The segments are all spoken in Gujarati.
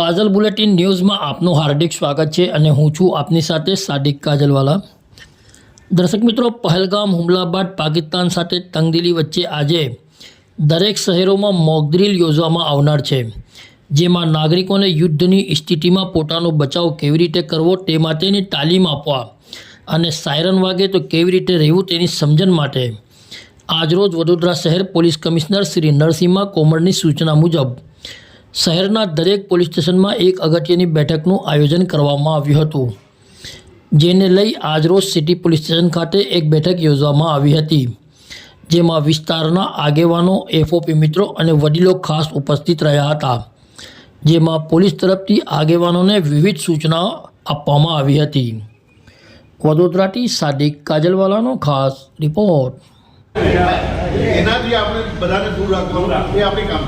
કાજલ બુલેટિન ન્યૂઝમાં આપનું હાર્દિક સ્વાગત છે અને હું છું આપની સાથે સાદિક કાજલવાલા. દર્શક મિત્રો, પહેલગામ હુમલા બાદ પાકિસ્તાન સાથે તંગદિલી વચ્ચે આજે દરેક શહેરોમાં મોકડ્રીલ યોજવામાં આવનાર છે, જેમાં નાગરિકોને યુદ્ધની સ્થિતિમાં પોતાનો બચાવ કેવી રીતે કરવો તે માટેની તાલીમ આપવા અને સાયરન વાગે તો કેવી રીતે રહેવું તેની સમજણ માટે. આજરોજ વડોદરા શહેર પોલીસ કમિશનર શ્રી નરસિંહા કોમરની સૂચના મુજબ શહેરના દરેક પોલીસ સ્ટેશનમાં એક અગત્યની બેઠકનું આયોજન કરવામાં આવ્યું હતું, જેને લઈ આજરોજ સિટી પોલીસ સ્ટેશન ખાતે એક બેઠક યોજવામાં આવી હતી, જેમાં વિસ્તારના આગેવાનો, એફઓપી મિત્રો અને વડીલો ખાસ ઉપસ્થિત રહ્યા હતા, જેમાં પોલીસ તરફથી આગેવાનોને વિવિધ સૂચનાઓ આપવામાં આવી હતી. વડોદરાથી સાદિક કાજલવાલાનો ખાસ રિપોર્ટ. એનાથી આપણે બધાને દૂર રાખવાનું એ આપણી કામ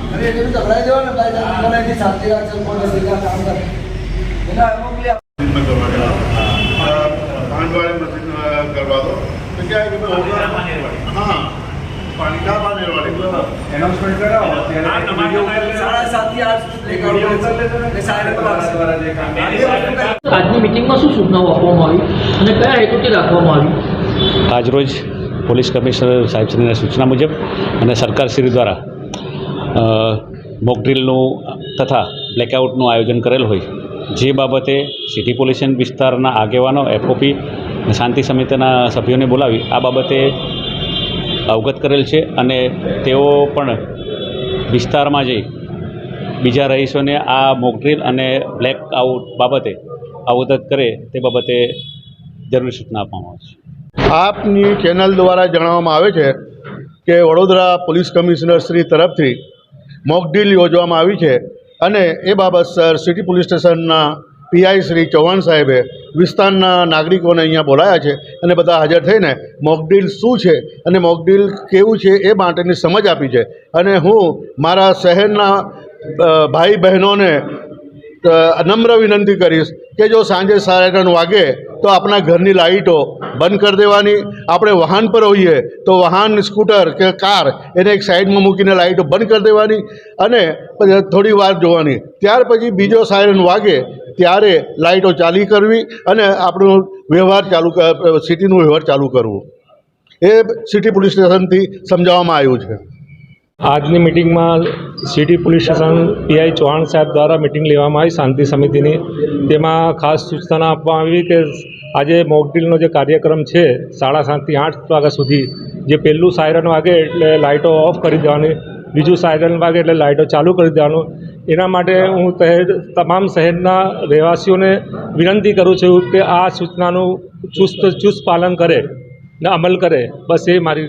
આજની મિટિંગમાં શું સૂચનાઓ આપવામાં આવી અને કયા હેતુથી રાખવામાં આવી? આજરોજ પોલીસ કમિશનર સાહેબશ્રીના સૂચના મુજબ અને સરકારશ્રી દ્વારા મોકડ્રીલનું તથા બ્લેકઆઉટનું આયોજન કરેલ હોય, જે બાબતે સિટી પોલ્યુશન વિસ્તારના આગેવાનો, એફઓપી શાંતિ સમિતિના સભ્યોને બોલાવી, આ બાબતે અવગત કરેલ છે અને તેઓ પણ વિસ્તારમાં જઈ બીજા રહીશોને આ મોકડ્રીલ અને બ્લેકઆઉટ બાબતે અવગત કરે તે બાબતે જરૂરી સૂચના આપવામાં આવે છે. આપની ચેનલ દ્વારા જણાવવામાં આવે છે કે વડોદરા પોલીસ કમિશનર શ્રી તરફથી મોકડીલ યોજવામાં આવી છે અને એ બાબત સર સિટી પોલીસ સ્ટેશનના પીઆઈ શ્રી ચૌહાણ સાહેબે વિસ્તારના નાગરિકોને અહીંયા બોલાયા છે અને બધા હાજર થઈને મોકડીલ શું છે અને મોકડીલ કેવું છે એ માટેની સમજ આપી છે. અને હું મારા શહેરના ભાઈ બહેનોને નમ્ર વિનંતી કરીશ કે જો સાંજે સાયરન વાગે તો આપણા ઘરની લાઇટો બંધ કરી દેવાની. આપણે વાહન પર હોઈએ તો વાહન, સ્કૂટર કે કાર એને એક સાઈડમાં મૂકીને લાઇટો બંધ કરી દેવાની અને થોડી વાર જોવાની. ત્યાર પછી બીજો સાયરન વાગે ત્યારે લાઇટો ચાલી કરવી અને આપણો વ્યવહાર ચાલુ સિટીનું વ્યવહાર ચાલુ કરવું. એ સિટી પોલીસ સ્ટેશનથી સમજાવવામાં આવ્યું છે. આજની મિટિંગમાં city police station PI Chauhan સાહેબ દ્વારા મિટિંગ લેવામાં આવી શાંતિ સમિતિની. તેમાં ખાસ સૂચના આપવામાં આવી કે આજે મોકડ્રીલનો જે કાર્યક્રમ છે, સાડા સાતથી આઠ વાગ્યા સુધી, જે પહેલું સાયરન વાગે એટલે લાઇટો ઓફ કરી દેવાની, બીજું સાયરન વાગે એટલે લાઇટો ચાલુ કરી દેવાનું. એના માટે હું તહેર તમામ શહેરના રહેવાસીઓને વિનંતી કરું છું કે આ સૂચનાનું ચુસ્ત ચુસ્ત પાલન કરે ને અમલ કરે. બસ એ મારી